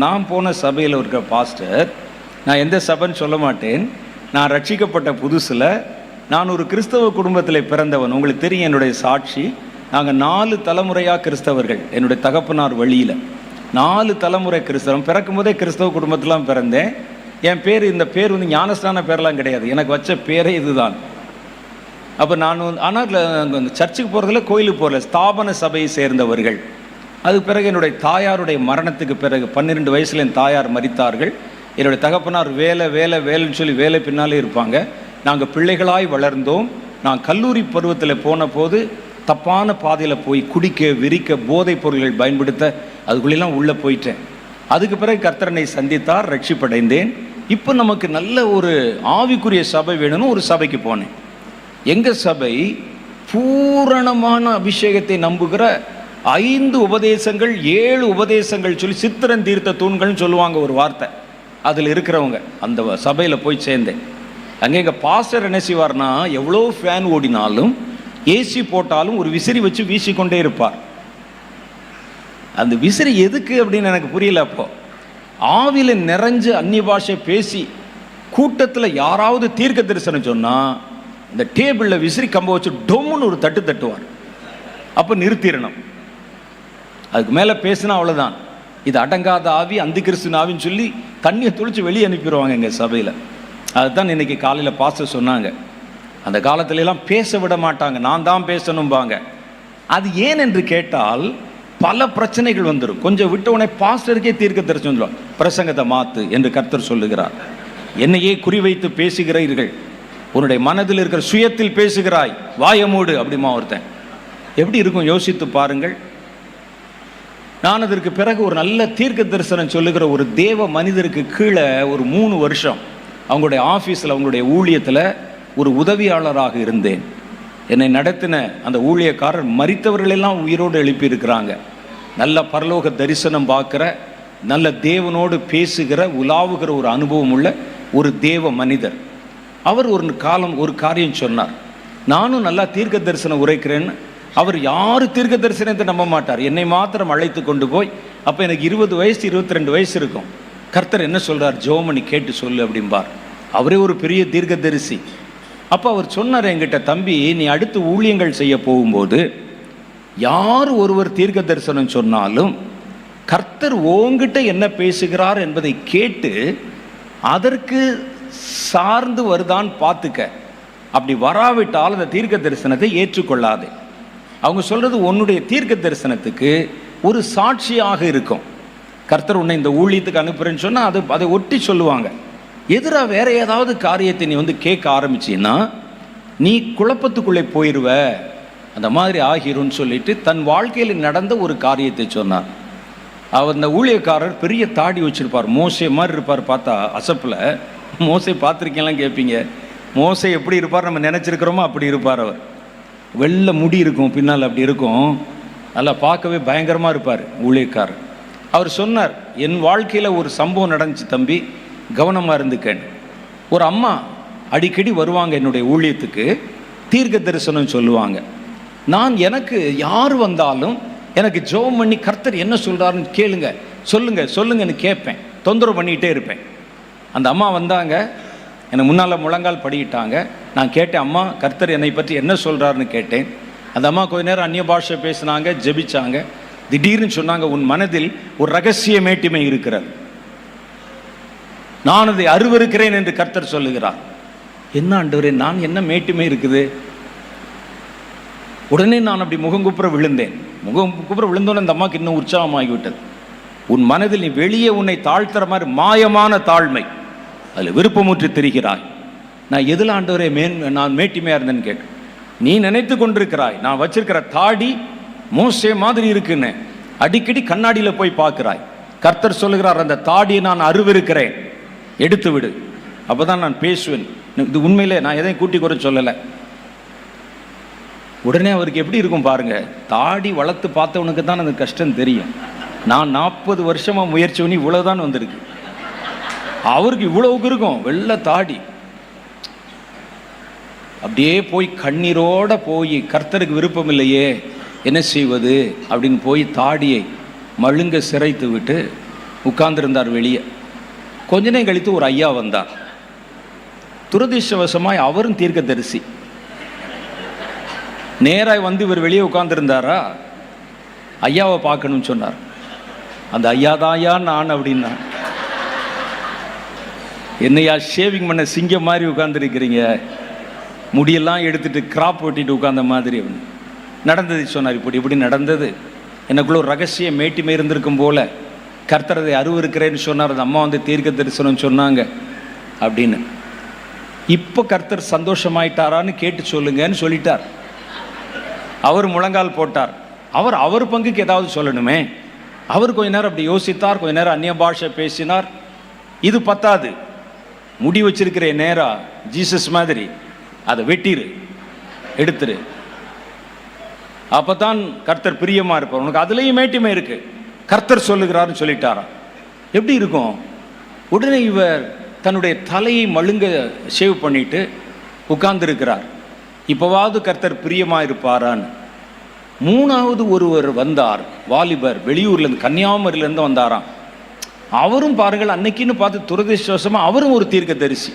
நான் போன சபையில் இருக்கிற பாஸ்டர் நான் எந்த சபைன்னு சொல்ல மாட்டேன். நான் ரட்சிக்கப்பட்ட புதுசில் நான் ஒரு கிறிஸ்தவ குடும்பத்தில் பிறந்தவன். உங்களுக்கு தெரியும் என்னுடைய சாட்சி. நாங்கள் நாலு தலைமுறையாக கிறிஸ்தவர்கள் என்னுடைய தகப்பனார் வழியில். நாலு தலைமுறை கிறிஸ்தவம். பிறக்கும் போதே கிறிஸ்தவ குடும்பத்திலாம் பிறந்தேன். என் பேர் இந்த பேர் வந்து ஞானஸ்தான பேரெலாம் கிடையாது. எனக்கு வச்ச பேரே இதுதான். அப்போ நான் வந்து ஆனால் அந்த சர்ச்சுக்கு போகிறதுல கோயிலுக்கு போகல ஸ்தாபன சபையை சேர்ந்தவர்கள். அதுக்கு பிறகு என்னுடைய தாயாருடைய மரணத்துக்கு பிறகு பன்னிரெண்டு வயசில் என் தாயார் மறித்தார்கள் என்னுடைய தகப்பனார் வேலை வேலை வேலைன்னு சொல்லி வேலை பின்னாலே இருப்பாங்க. நாங்கள் பிள்ளைகளாய் வளர்ந்தோம். நான் கல்லூரி பருவத்தில் போன போது தப்பான பாதையில் போய் குடிக்க விரிக்க போதைப் பொருள்கள் பயன்படுத்த அதுக்குள்ளெல்லாம் உள்ளே போயிட்டேன். அதுக்கு பிறகு கர்த்தரனை சந்தித்தார் ரட்சிப்படைந்தேன். இப்போ நமக்கு நல்ல ஒரு ஆவிக்குரிய சபை வேணும்னு ஒரு சபைக்கு போனேன். எங்கள் சபை? பூரணமான அபிஷேகத்தை நம்புகிற ஐந்து உபதேசங்கள் ஏழு உபதேசங்கள் சொல்லி சித்திரன் தீர்த்த தூண்கள்னு சொல்லுவாங்க ஒரு வார்த்தை. அதில் இருக்கிறவங்க அந்த சபையில் போய் சேர்ந்தேன். அங்கே எங்கள் பாஸ்டர் என்ன செய்வார்னா எவ்வளோ ஃபேன் ஓடினாலும் ஏசி போட்டாலும் ஒரு விசிறி வச்சு வீசிக்கொண்டே இருப்பார். அந்த விசிறி எதுக்கு அப்படின்னு எனக்கு புரியல அப்போ. ஆவில நிறைஞ்சு அந்நிய பாஷை பேசி கூட்டத்தில் யாராவது தீர்க்க தரிசனம் சொன்னால் இந்த டேபிளில் விசிறி கம்ப வச்சு டொம்முன்னு ஒரு தட்டு தட்டுவார். அப்போ நிறுத்திடணும். அதுக்கு மேலே பேசினா அவ்வளோதான் இது அடங்காத ஆவி அந்த கிறிஸ்துவ ஆவின்னு சொல்லி தண்ணியை துளிச்சு வெளியே அனுப்பிடுவாங்க எங்கள் சபையில். அதுதான் இன்னைக்கு காலையில் பாச சொன்னாங்க. அந்த காலத்திலெல்லாம் பேச விட மாட்டாங்க. நான் தான் பேசணும்பாங்க. அது ஏன் என்று கேட்டால் பல பிரச்சனைகள் வந்துடும் கொஞ்சம் விட்ட உடனே பாஸ்டருக்கே தீர்க்க தரிசனம் பிரசங்கத்தை மாத்து என்று கர்த்தர் சொல்லுகிறார். என்னையே குறிவைத்து பேசுகிறீர்கள். உன்னுடைய மனதில் இருக்கிற சுயத்தில் பேசுகிறாய். வாயமூடு அப்படிமா ஒருத்தன். எப்படி இருக்கும்? யோசித்து பாருங்கள். நான் அதற்கு பிறகு ஒரு நல்ல தீர்க்க தரிசனம் சொல்லுகிற ஒரு தேவ மனிதருக்கு கீழே ஒரு மூணு வருஷம் அவங்களுடைய ஆஃபீஸில் அவங்களுடைய ஊழியத்தில் ஒரு உதவியாளராக இருந்தேன். என்னை நடத்தின அந்த ஊழியக்காரர் மறித்தவர்களெல்லாம் உயிரோடு எழுப்பியிருக்கிறாங்க. நல்ல பரலோக தரிசனம் பார்க்குற நல்ல தேவனோடு பேசுகிற உலாவுகிற ஒரு அனுபவம் உள்ள ஒரு தேவ மனிதர். அவர் ஒரு காலம் ஒரு காரியம் சொன்னார். நானும் நல்லா தீர்க்க தரிசனம் உரைக்கிறேன்னு அவர் யார் தீர்க்க தரிசனத்தை நம்ப மாட்டார்? என்னை மாத்திரம் அழைத்து கொண்டு போய் அப்போ எனக்கு இருபது வயசு இருபத்தி ரெண்டு வயசு இருக்கும். கர்த்தர் என்ன சொல்கிறார் ஜோமணி கேட்டு சொல்லு அப்படிம்பார். அவரே ஒரு பெரிய தீர்க்க தரிசி அப்போ அவர் சொன்னார் என்கிட்ட தம்பி நீ அடுத்து ஊழியங்கள் செய்ய போகும்போது யார் ஒருவர் தீர்க்க தரிசனம் சொன்னாலும் கர்த்தர் ஓங்கிட்ட என்ன பேசுகிறார் என்பதை கேட்டு அதற்கு சார்ந்து வருதான் பார்த்துக்க. அப்படி வராவிட்டால் அந்த தீர்க்க தரிசனத்தை ஏற்றுக்கொள்ளாதே. அவங்க சொல்கிறது உன்னுடைய தீர்க்க தரிசனத்துக்கு ஒரு சாட்சியாக இருக்கும். கர்த்தர் உன்னை இந்த ஊழியத்துக்கு அனுப்புறேன்னு சொன்னால் அது அதை ஒட்டி சொல்லுவாங்க. எதிராக வேற ஏதாவது காரியத்தை நீ வந்து கேட்க ஆரம்பிச்சின்னா நீ குழப்பத்துக்குள்ளே போயிடுவ அந்த மாதிரி ஆகிரும்னு சொல்லிட்டு தன் வாழ்க்கையில் நடந்த ஒரு காரியத்தை சொன்னார். அவர் அந்த ஊழியக்காரர் பெரிய தாடி வச்சிருப்பார். மோசை மாதிரி இருப்பார் பார்த்தா அசப்பில். மோசை பார்த்துருக்கீங்களாம் கேட்பீங்க மோசை எப்படி இருப்பார்? நம்ம நினச்சிருக்கிறோமோ? அப்படி இருப்பார் அவர். வெள்ளை முடி இருக்கும் பின்னால் அப்படி இருக்கும். நல்லா பார்க்கவே பயங்கரமாக இருப்பார் ஊழியக்காரர். அவர் சொன்னார் என் வாழ்க்கையில் ஒரு சம்பவம் நடந்துச்சு தம்பி கவனமாக இருந்துக்கேன். ஒரு அம்மா அடிக்கடி வருவாங்க என்னுடைய ஊழியத்துக்கு தீர்க்க தரிசனம் சொல்லுவாங்க. நான் எனக்கு யார் வந்தாலும் எனக்கு ஜெபம் பண்ணி கர்த்தர் என்ன சொல்கிறாருன்னு கேளுங்க சொல்லுங்கள் சொல்லுங்கன்னு கேட்பேன் தொந்தரவு பண்ணிகிட்டே இருப்பேன். அந்த அம்மா வந்தாங்க என்னை முன்னால் முழங்கால் படிக்கிட்டாங்க நான் கேட்டேன் அம்மா கர்த்தர் என்னை பற்றி என்ன சொல்கிறாருன்னு கேட்டேன். அந்த அம்மா கொஞ்ச நேரம் அந்நிய பாஷை பேசினாங்க ஜெபிச்சாங்க. திடீர்னு சொன்னாங்க உன் மனதில் ஒரு ரகசிய மேட்டிமை இருக்கிறது. நான் அதை அருவருக்கிறேன் என்று கர்த்தர் சொல்லுகிறார். என்ன ஆண்டவரே நான் என்ன மேட்டுமை இருக்குது? உடனே நான் அப்படி முகங்குப்புற விழுந்தேன். முகம் குப்புற விழுந்தோன்னு அந்த அம்மாவுக்கு இன்னும் உற்சாகமாகிவிட்டது. உன் மனதில் நீ வெளியே உன்னை தாழ்த்துற மாதிரி மாயமான தாழ்மை. அதில் விருப்பமுற்று தெரிகிறாய். நான் எதில் ஆண்டவரே மேன் நான் மேட்டிமையாக இருந்தேன்னு கேட்டேன் நீ நினைத்து கொண்டிருக்கிறாய். நான் வச்சிருக்கிற தாடி மோசே மாதிரி இருக்குன்னு. அடிக்கடி கண்ணாடியில் போய் பார்க்குறாய். கர்த்தர் சொல்லுகிறார் அந்த தாடியை நான் அருவிருக்கிறேன். எடுத்து விடு. அப்போ தான் நான் பேசுவேன். இது உண்மையிலே நான் எதையும் கூட்டி குறை சொல்லலை. உடனே அவருக்கு எப்படி இருக்கும் பாருங்க. தாடி வளர்த்து பார்த்தவனுக்கு தான் அந்த கஷ்டம் தெரியும். நான் நாற்பது வருஷமாக முயற்சி பண்ணி இவ்வளோதான் வந்திருக்கு. அவருக்கு இவ்வளவுக்கு இருக்கும் வெள்ளை தாடி. அப்படியே போய் கண்ணீரோட போய் கர்த்தருக்கு விருப்பம் இல்லையே என்ன செய்வது? அப்படின்னு போய் தாடியை மழுங்க சிரைத்து விட்டு உட்கார்ந்திருந்தார் வெளியே. கொஞ்ச நேரம் கழித்து ஒரு ஐயா வந்தார். துரதிர்ஷ்டவசமாய் அவரும் தீர்க்க தரிசி நேராய் வந்து இவர் வெளியே உட்காந்துருந்தாரா ஐயாவை பார்க்கணும்னு சொன்னார். அந்த ஐயா தான் ஐயா நான் அப்படின்னா. என்னையா ஷேவிங் பண்ண சிங்கம் மாதிரி உட்காந்துருக்கிறீங்க முடியெல்லாம் எடுத்துட்டு கிராப் வெட்டிட்டு உட்காந்த மாதிரி நடந்தது சொன்னார் இப்படி இப்படி நடந்தது. எனக்குள்ள ஒரு ரகசிய மேட்டிமை இருந்திருக்கும் போல. கர்த்தரதை அருவருக்கிறேன்னு சொன்னார் அம்மா வந்து தீர்க்க தரிசனம் சொன்னாங்க அப்படின்னு. இப்போ கர்த்தர் சந்தோஷமாயிட்டாரான்னு கேட்டு சொல்லுங்கன்னு சொல்லிட்டார். அவர் முழங்கால் போட்டார். அவர் அவர் பங்குக்கு ஏதாவது சொல்லணுமே? அவர் கொஞ்ச நேரம் அப்படி யோசித்தார் கொஞ்ச நேரம் அந்நிய பாஷை பேசினார். இது பத்தாது. முடி வச்சிருக்கிற நேரா ஜீசஸ் மாதிரி. அதை வெட்டிரு. எடுத்துரு. அப்பதான் கர்த்தர் பிரியமாக இருப்பார். உனக்கு அதுலேயும் மேட்டுமை இருக்கு. கர்த்தர் சொல்லுகிறாருன்னு சொல்லிட்டாராம். எப்படி இருக்கும்? உடனே இவர் தன்னுடைய தலையை மழுங்க சேவ் பண்ணிட்டு உட்கார்ந்துருக்கிறார். இப்போவாவது கர்த்தர் பிரியமாக இருப்பாரான்னு. மூணாவது ஒருவர் வந்தார். வாலிபர். வெளியூர்லேருந்து கன்னியாகுமரியிலேருந்து வந்தாராம். அவரும் பாருங்கள் அன்னைக்குன்னு பார்த்து துரதிருஷ்டவசமா அவரும் ஒரு தீர்க்கதரிசி.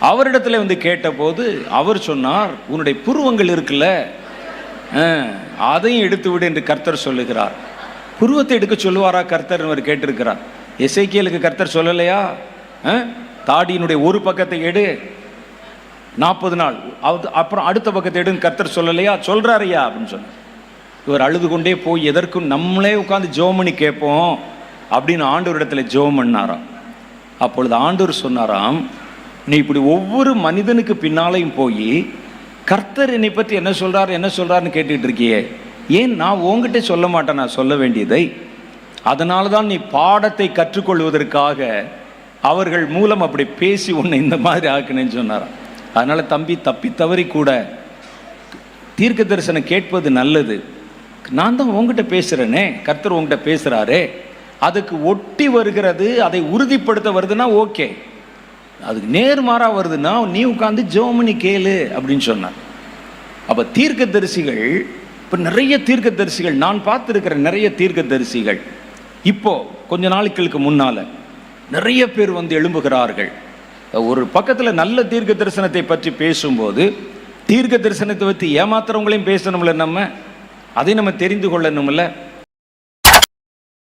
அவரிடத்துல வந்து கேட்டபோது அவர் சொன்னார் உன்னுடைய புருவங்கள் இருக்குல்ல ஆ, அதையும் எடுத்து விடு என்று கர்த்தர் சொல்லுகிறார். புருவத்தை எடுக்க சொல்லுவாரா கர்த்தர் அவர் கேட்டிருக்கிறார். எசைக்கியலுக்கு கர்த்தர் சொல்லலையா? ஆ? தாடியினுடைய ஒரு பக்கத்தை எடு நாற்பது நாள். அது அப்புறம் அடுத்த பக்கத்தை எடுன்னு கர்த்தர் சொல்லலையா? சொல்கிறாரையா அப்படின்னு சொன்னார். இவர் அழுது கொண்டே போய் எதற்கும் நம்மளே உட்காந்து ஜோம் பண்ணி கேட்போம் அப்படின்னு ஆண்டவரிடத்துல ஜோம் பண்ணாராம் அப்பொழுது ஆண்டூர் சொன்னாராம் நீ இப்படி ஒவ்வொரு மனிதனுக்கு பின்னாலையும் போய் கர்த்தர் என்னை பற்றி என்ன சொல்கிறார் என்ன சொல்கிறாருன்னு கேட்டுக்கிட்டு இருக்கியே. ஏன் நான் உங்ககிட்ட சொல்ல மாட்டேன் நான் சொல்ல வேண்டியதை? அதனால தான் நீ பாடத்தை கற்றுக்கொள்வதற்காக அவர்கள் மூலம் அப்படி பேசி உன்னை இந்த மாதிரி ஆக்குனேன்னு சொன்னாராம். அதனால் தம்பி தப்பி தவறி கூட தீர்க்க தரிசனம் கேட்பது நல்லது. நான் தான் உங்ககிட்ட பேசுகிறேனே கர்த்தர் உங்ககிட்ட பேசுகிறாரே அதுக்கு ஒட்டி வருகிறது அதை உறுதிப்படுத்த வருதுன்னா ஓகே. அதுக்கு நேர்மாறாக வருதுன்னா நீ உட்காந்து ஜோமனி கேளு அப்படின்னு சொன்னார். அப்போ தீர்க்க தரிசிகள் இப்போ நிறைய தீர்க்க தரிசிகள் நான் பார்த்துருக்கிற நிறைய தீர்க்க தரிசிகள் இப்போது கொஞ்ச நாட்களுக்கு முன்னால் நிறைய பேர் வந்து எழும்புகிறார்கள். ஒரு பக்கத்தில் நல்ல தீர்க்க தரிசனத்தை பற்றி பேசும்போது தீர்க்க தரிசனத்தை பற்றி ஏமாத்துறவங்களையும் பேசணும்ல நம்ம? அதை நம்ம தெரிந்து கொள்ளணும்ல?